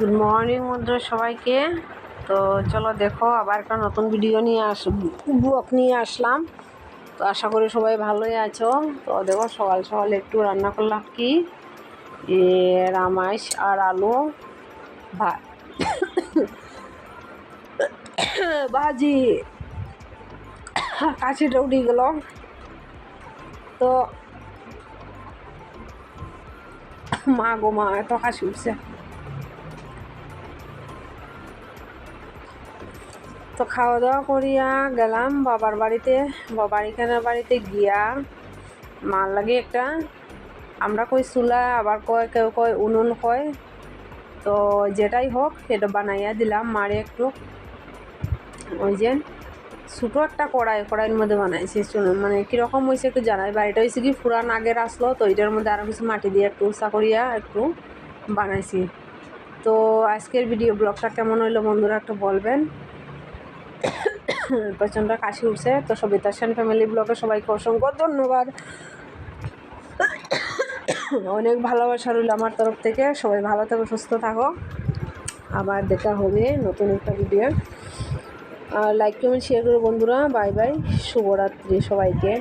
Good morning বন্ধু সবাইকে। তো চলো দেখো, আবার একটা নতুন ভিডিও নিয়ে আস ব্লগ নিয়ে আসলাম। তো আশা করি সবাই ভালোই আছো। তো দেখো, সকাল সকাল একটু রান্না করলাম কি? রামাইশ আর আলু ভাত ভাজি। কাশিটা উঠে গেল। তো মা গো মা, এত কাশি উঠছে। তো খাওয়া দাওয়া করিয়া গেলাম বাবার বাড়িতে। বাবার এখানের বাড়িতে গিয়া মার লাগে একটা, আমরা কই চুলা, আবার কয়, কেউ কয় উনুন কয়। তো যেটাই হোক, সেটা বানাইয়া দিলাম মারে একটু। ওই যে ছোটো একটা কড়াই, কড়াইয়ের মধ্যে বানাইছি মানে কীরকম হয়েছে একটু জানাই। বাড়িটা হয়েছে কি পুরান আগের আসলো, তো এটার মধ্যে আরও কিছু মাটি দিয়ে একটু উষা করিয়া একটু বানাইছি। তো আজকের ভিডিও ব্লগটা কেমন হইল বন্ধুরা একটু বলবেন। প্রচণ্ড কাশি উঠছে। তো সবিতা সেন ফ্যামিলি ব্লগে সবাইকে অসংখ্য ধন্যবাদ। অনেক ভালোবাসা রইল আমার তরফ থেকে। সবাই ভালো থাকো, সুস্থ থাকো। আবার দেখা হবে নতুন একটা ভিডিও আর লাইক কমেন্ট শেয়ার করো বন্ধুরা। বাই বাই শুভরাত্রি সবাইকে।